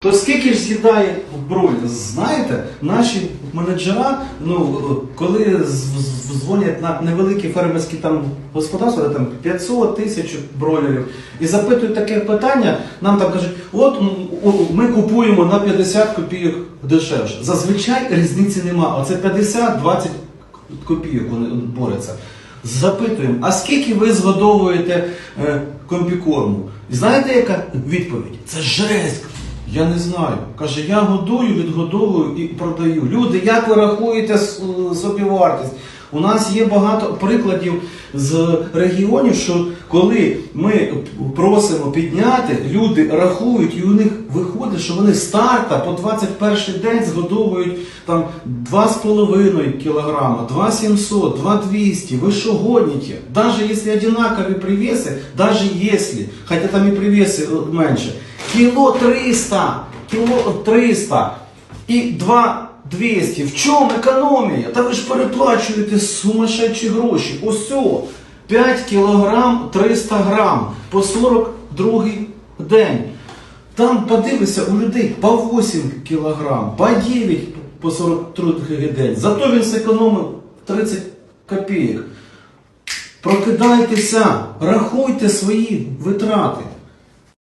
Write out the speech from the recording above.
То скільки ж з'їдає бройлер? Знаєте, наші менеджера, ну коли дзвонять на невеликі фермерські там господарства, де там 500 тисяч бройлерів, і запитують таке питання, нам там кажуть, от ми купуємо на 50 копійок дешевше. Зазвичай різниці нема. Оце 50-20 копійок вони борються. Запитуємо, а скільки ви згодовуєте е, комбікорму? І знаєте, яка відповідь? Це жесть. Я не знаю. Каже, я годую, відгодовую і продаю. Люди, як ви рахуєте с- е, собівартість? У нас є багато прикладів з регіонів, що коли ми просимо підняти, люди рахують, і у них виходить, що вони з старта по 21 день згодовують там 2,5 кілограма, 2,700, 2,200. Ви що гоните? Даже если одинаковые привесы, даже если, хотя там и привесы э, кило 300, кило 300 и 2 200. В чому економія? Та ви ж переплачуєте сумасшедші гроші. Ось о, 5 кілограм 300 грам по 42 день. Там подивися, у людей по 8 кілограм, по 9 по 42 день. Зато він зекономив 30 копійок. Прокидайтеся, рахуйте свої витрати.